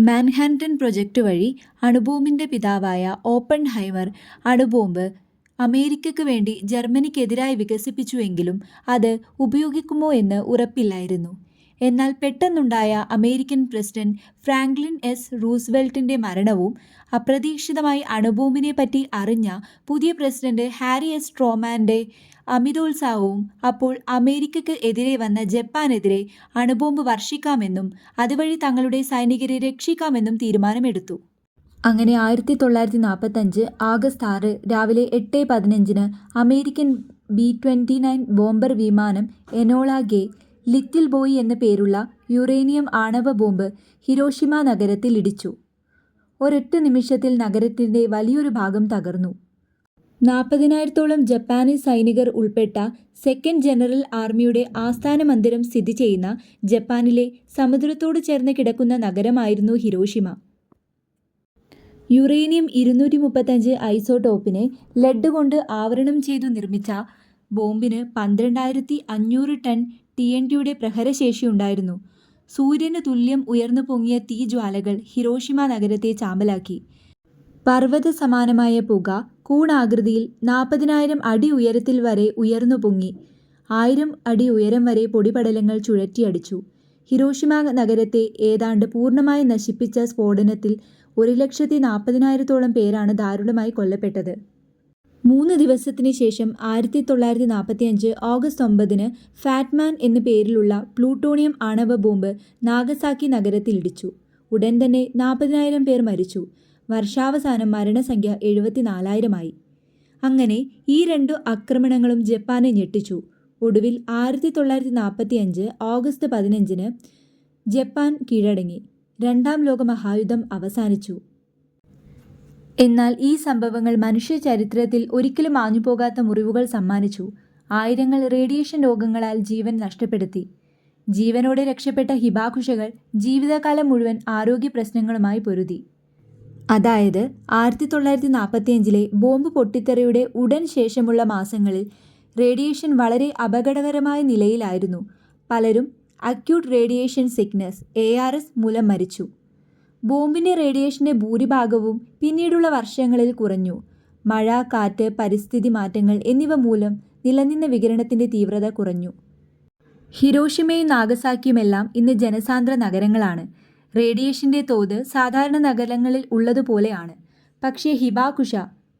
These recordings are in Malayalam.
മാൻഹാറ്റൻ പ്രൊജക്റ്റ് വഴി അണുബോംബിന്റെ പിതാവായ ഓപ്പൺ ഓപ്പൺഹൈമർ അണുബോംബ് അമേരിക്കയ്ക്ക് വേണ്ടി ജർമ്മനിക്കെതിരായി വികസിപ്പിച്ചുവെങ്കിലും അത് ഉപയോഗിക്കുമോ എന്ന് ഉറപ്പില്ലായിരുന്നു. എന്നാൽ പെട്ടെന്നുണ്ടായ അമേരിക്കൻ പ്രസിഡന്റ് ഫ്രാങ്ക്ലിൻ എസ് റൂസ്വെൽറ്റിന്റെ മരണവും അപ്രതീക്ഷിതമായി അണുബോംബിനെപ്പറ്റി അറിഞ്ഞ പുതിയ പ്രസിഡന്റ് ഹാരി എസ് ട്രോമാന്റെ അമിതോത്സാഹവും അപ്പോൾ അമേരിക്കയ്ക്ക് എതിരെ വന്ന ജപ്പാനെതിരെ അണുബോംബ് വർഷിക്കാമെന്നും അതുവഴി തങ്ങളുടെ സൈനികരെ രക്ഷിക്കാമെന്നും തീരുമാനമെടുത്തു. അങ്ങനെ ആയിരത്തി തൊള്ളായിരത്തി നാൽപ്പത്തഞ്ച് ആഗസ്റ്റ് ആറ് രാവിലെ എട്ട് പതിനഞ്ചിന് American B twenty nine bomber വിമാനം എനോള ഗേ, ലിറ്റിൽ ബോയ് എന്ന പേരുള്ള യുറേനിയം ആണവ ബോംബ് ഹിരോഷിമ നഗരത്തിൽ ഇടിച്ചു. ഒരൊറ്റ നിമിഷത്തിൽ നഗരത്തിന്റെ വലിയൊരു ഭാഗം തകർന്നു. നാൽപ്പതിനായിരത്തോളം ജപ്പാനീസ് സൈനികർ ഉൾപ്പെട്ട സെക്കൻഡ് ജനറൽ ആർമിയുടെ ആസ്ഥാന മന്ദിരം സ്ഥിതി ചെയ്യുന്ന ജപ്പാനിലെ സമുദ്രത്തോട് ചേർന്ന് കിടക്കുന്ന നഗരമായിരുന്നു ഹിരോഷിമ. യുറേനിയം ഇരുന്നൂറ്റി മുപ്പത്തഞ്ച് ഐസോടോപ്പിനെ ലെഡ് കൊണ്ട് ആവരണം ചെയ്തു നിർമ്മിച്ച ബോംബിന് പന്ത്രണ്ടായിരത്തി അഞ്ഞൂറ് ടൺ ടിഎൻടിയുടെ പ്രഹരശേഷിയുണ്ടായിരുന്നു. സൂര്യന് തുല്യം ഉയർന്നു പൊങ്ങിയ തീജ്വാലകൾ ഹിരോഷിമ നഗരത്തെ ചാമ്പലാക്കി. പർവത സമാനമായ പുക കൂണാകൃതിയിൽ നാൽപ്പതിനായിരം അടി ഉയരത്തിൽ വരെ ഉയർന്നു പൊങ്ങി. ആയിരം അടി ഉയരം വരെ പൊടിപടലങ്ങൾ ചുഴറ്റിയടിച്ചു. ഹിരോഷിമ നഗരത്തെ ഏതാണ്ട് പൂർണമായി നശിപ്പിച്ച സ്ഫോടനത്തിൽ ഒരു ലക്ഷത്തി നാൽപ്പതിനായിരത്തോളം പേരാണ് ദാരുണമായി കൊല്ലപ്പെട്ടത്. മൂന്ന് ദിവസത്തിന് ശേഷം ആയിരത്തി തൊള്ളായിരത്തി നാൽപ്പത്തി അഞ്ച് ഓഗസ്റ്റ് ഒമ്പതിന് ഫാറ്റ്മാൻ എന്ന പേരിലുള്ള പ്ലൂട്ടോണിയം ആണവ ബോംബ് നാഗസാക്കി നഗരത്തിൽ ഇടിച്ചു. ഉടൻ തന്നെ നാൽപ്പതിനായിരം പേർ മരിച്ചു. വർഷാവസാനം മരണസംഖ്യ എഴുപത്തിനാലായിരമായി. അങ്ങനെ ഈ രണ്ടു ആക്രമണങ്ങളും ജപ്പാനെ ഞെട്ടിച്ചു. ഒടുവിൽ ആയിരത്തി തൊള്ളായിരത്തി നാൽപ്പത്തി അഞ്ച് ഓഗസ്റ്റ് പതിനഞ്ചിന് ജപ്പാൻ കീഴടങ്ങി. രണ്ടാം ലോക മഹായുദ്ധം അവസാനിച്ചു. എന്നാൽ ഈ സംഭവങ്ങൾ മനുഷ്യ ചരിത്രത്തിൽ ഒരിക്കലും മാഞ്ഞുപോകാത്ത മുറിവുകൾ സമ്മാനിച്ചു. ആയിരങ്ങൾ റേഡിയേഷൻ രോഗങ്ങളാൽ ജീവൻ നഷ്ടപ്പെടുത്തി. ജീവനോടെ രക്ഷപ്പെട്ട ഹിബാകുഷകൾ ജീവിതകാലം മുഴുവൻ ആരോഗ്യ പ്രശ്നങ്ങളുമായി പൊരുതി. അതായത് ആയിരത്തി തൊള്ളായിരത്തി നാൽപ്പത്തിയഞ്ചിലെ ബോംബ് പൊട്ടിത്തെറിയുടെ ഉടൻ ശേഷമുള്ള മാസങ്ങളിൽ റേഡിയേഷൻ വളരെ അപകടകരമായ നിലയിലായിരുന്നു. പലരും acute radiation sickness (A. R. S) മൂലം മരിച്ചു. ബോംബിന്റെ റേഡിയേഷന്റെ ഭൂരിഭാഗവും പിന്നീടുള്ള വർഷങ്ങളിൽ കുറഞ്ഞു. മഴ, കാറ്റ്, പരിസ്ഥിതി മാറ്റങ്ങൾ എന്നിവ മൂലം നിലനിന്ന വികരണത്തിന്റെ തീവ്രത കുറഞ്ഞു. ഹിരോഷിമയും നാഗസാക്കിയുമെല്ലാം ഇന്ന് ജനസാന്ദ്ര നഗരങ്ങളാണ്. റേഡിയേഷന്റെ തോത് സാധാരണ നഗരങ്ങളിൽ ഉള്ളതുപോലെയാണ്. പക്ഷേ ഹിബാകുഷ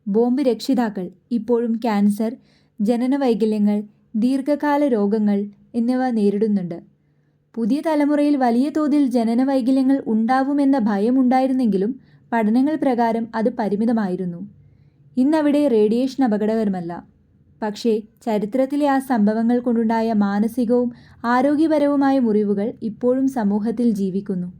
ബോംബ് രക്ഷിതാക്കൾ ഇപ്പോഴും ക്യാൻസർ, ജനനവൈകല്യങ്ങൾ, ദീർഘകാല രോഗങ്ങൾ എന്നിവ നേരിടുന്നുണ്ട്. പുതിയ തലമുറയിൽ വലിയ തോതിൽ ജനന വൈകല്യങ്ങൾ ഉണ്ടാവുമെന്ന ഭയം ഉണ്ടായിരുന്നെങ്കിലും പഠനങ്ങൾ പ്രകാരം അത് പരിമിതമായിരുന്നു. ഇന്നവിടെ റേഡിയേഷൻ അപകടകരമല്ല. പക്ഷേ ചരിത്രത്തിലെ ആ സംഭവങ്ങൾ കൊണ്ടുണ്ടായ മാനസികവും ആരോഗ്യപരവുമായ മുറിവുകൾ ഇപ്പോഴും സമൂഹത്തിൽ ജീവിക്കുന്നു.